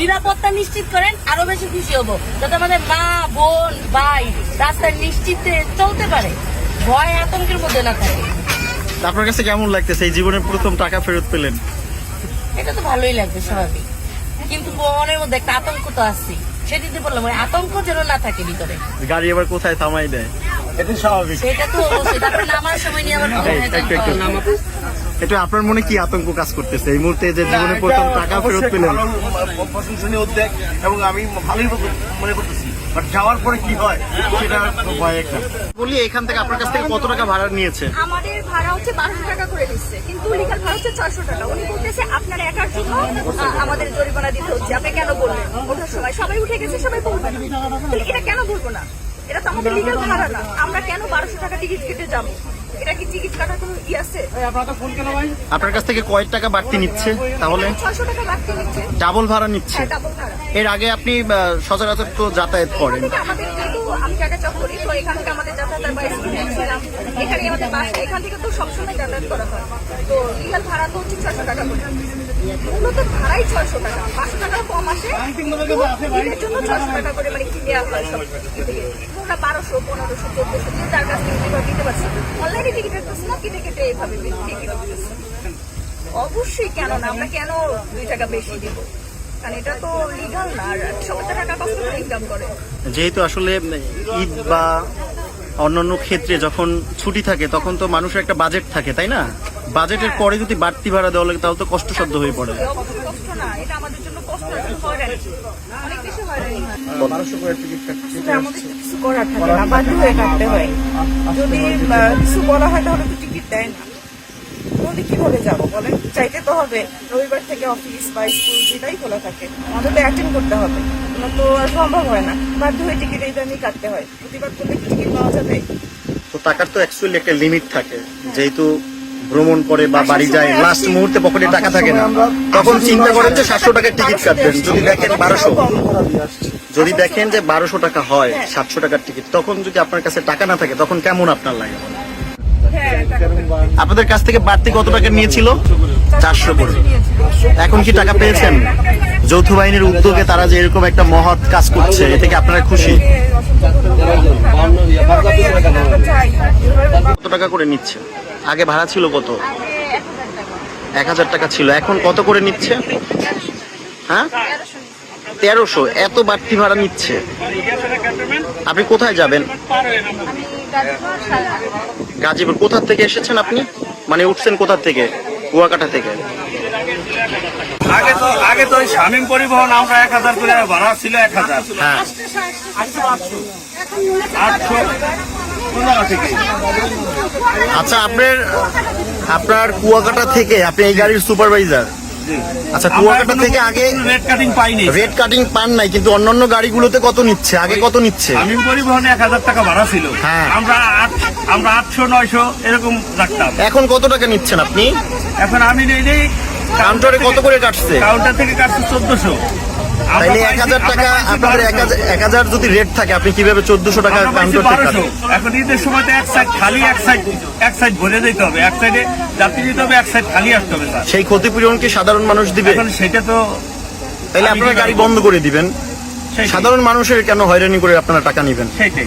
নিরাপত্তা নিশ্চিত করেন আরও বেশি খুশি হব। যাতে আমাদের মা বোন ভাই রাস্তায় নিশ্চিতে চলতে পারে। ভয় আতঙ্কের মধ্যে না থাকে। আপনার কাছে কেমন লাগতেছে? এই জীবনের প্রথম টাকা ফেরত পেলেন। এটা তো ভালোই লাগবে স্বাভাবিক। কিন্তু মনের মধ্যে একটা আতঙ্ক তো আছে সেদিন বললাম ওই আতঙ্ক যেন না থাকে ভিতরে। গাড়ি আবার কোথায় থামাই দেয়? এটা স্বাভাবিক। সেটা তো অবশ্যই। তারপরে নামার সময় নিয়ে আবার এটা আপনার মনে কি আতঙ্ক কাজ করতেছে? এই মুহূর্তে যে জীবনে প্রথম টাকা ফেরত পেলেন। প্রশংসনীয় উদ্যোগ এবং আমি ভালোই মনে করতেছি। বাট যাওয়ার পরে কি হয় সেটা ভয় একটা। বলি এখান থেকে আপনার কাছ থেকে কত টাকা ভাড়া নিয়েছে? আমাদের ভাড়া হচ্ছে বারোশো টাকা করে দিচ্ছে কিন্তু লিগাল ভাড়া হচ্ছে ছয়শো টাকা। উনি বলতেছে আপনার একার জন্য আমাদের জরিমানা দিতে হচ্ছে। আপনি কেন বললেন? ওঠার সময় সবাই উঠে গেছে সবাই বলবে এটা কেন বলব না? এটা তো আমাদের লিগাল ভাড়া না। আমরা কেন বারোশো টাকা টিকিট কেটে যাব? এটা কি টিকিট কাটার কোনো ই আছে? আপনার কাছ থেকে কয়েক টাকা বাড়তি নিচ্ছে তাহলে? ছয়শো টাকা বাড়তি নিচ্ছে। ডাবল ভাড়া নিচ্ছে। হ্যাঁ ডাবল ভাড়া। এর আগে আপনি সচরাচর তো যাতায়াত করেন। আমাদের যেহেতু আমি আমাদের যাতায়াতের বা এখানে থেকে তো সবসময় যাতায়াত করা হয়। তো ভাড়া তো হচ্ছে মূলত ভাড়াই ছয়শো টাকা। পাঁচশো কম আসে ছয়শো টাকা করে মানে কি দেওয়া হয় সব বারোশো, পনেরোশো, চোদ্দশো তার কাছ থেকে যেভাবে দিতে অনলাইনে টিকিট কাটতেছে কেটে এভাবে টিকিট অবশ্যই কেন না আমরা কেন দুই টাকা বেশি দিব? কারণ এটা তো লিগাল না আর সবাই টাকা কষ্ট করে ইনকাম করে। যেহেতু আসলে ঈদ বা অন্যান্য ক্ষেত্রে যখন ছুটি থাকে তখন তো মানুষের একটা বাজেট থাকে তাই না? বাজেটের পরে যদি বাড়তি ভাড়া দেওয়া লাগে তাহলে তো কষ্টসাধ্য হয়ে পড়ে। হয় কিছু করার থাকে না বাধ্য হয়ে কাটতে হয়। যদি কিছু বলা হয় তাহলে তো টিকিট দেয় না। নদী কীভাবে যাব বলেন? চাইতে তো হবে রবিবার থেকে অফিস বা স্কুল যেটাই খোলা থাকে আমাদের তো অ্যাটেন্ড করতে হবে। তো আর সম্ভব হয় না। বাধ্য হয়ে টিকিট এই দামই কাটতে হয়। প্রতিবার করলে কি টিকিট পাওয়া যাবে। তো টাকার তো অ্যাকচুয়ালি একটা লিমিট থাকে। যেহেতু ভ্রমণ করে বা বাড়ি যায় লাস্ট মুহূর্তে পকেটে টাকা থাকে না। তখন চিন্তা করেন যে সাতশো টাকার টিকিট কাটবেন। যদি দেখেন বারোশো। যদি দেখেন যে বারোশো টাকা হয় সাতশো টাকার টিকিট তখন যদি আপনার কাছে টাকা না থাকে তখন কেমন আপনার লাগে? হ্যাঁ আপনাদের কাছ থেকে বাড়তি কত টাকা নিয়েছিল? চারশো করে। এখন কি টাকা পেয়েছেন? যৌথ বাহিনীর উদ্যোগে তারা যে এরকম একটা মহৎ কাজ করছে এ থেকে আপনারা খুশি? কত টাকা করে নিচ্ছে? আগে ভাড়া ছিল কত? এক হাজার টাকা ছিল। এখন কত করে নিচ্ছে? হ্যাঁ? তেরোশো। এত বাড়তি ভাড়া নিচ্ছে। আপনি কোথায় যাবেন? গাজীপুর কোথা থেকে এসেছেন আপনি? মানে উঠছেন কোথা থেকে? কুয়াকাটা থেকে। আগে তো আগে তো শামীম পরিবহন আমরা এক হাজার করে ভাড়া ছিল এক হাজার। হ্যাঁ। আটশো আচ্ছা আপনার আপনার কুয়াকাটা থেকে আপনি এই গাড়ির সুপারভাইজার। আচ্ছা কুয়াকাটা থেকে আগে রেড কাটিং পাইনি। রেড কাটিং পান নাই কিন্তু অন্যান্য গাড়িগুলোতে কত নিচ্ছে? আগে কত নিচ্ছে? আমি পরিবহনে এক হাজার টাকা ভাড়া ছিল। হ্যাঁ। আমরা আমরা আটশো নয়শো এরকম রাখতাম। এখন কত টাকা নিচ্ছেন আপনি? এখন আমি নেই কাউন্টারে কত করে কাটছে? কাউন্টার থেকে কাটছে চোদ্দশো। তাইলে এক হাজার টাকা আপনাদের এক হাজার- যদি রেট থাকে আপনি কীভাবে চোদ্দশো টাকা এখন ঈদের সময় এক সাইড খালি এক সাইড এক সাইড ভরে দিতে হবে। এক সাইডে যাত্রী দিতে হবে এক সাইড খালি আসতে হবে স্যার। সেই ক্ষতিপূরণ কি সাধারণ মানুষ দিবে? এখন সেটা তো তাহলে আপনারা গাড়ি বন্ধ করে দিবেন। সাধারণ মানুষের কেন হয়রানি করে আপনারা টাকা নেবেন? সেটাই।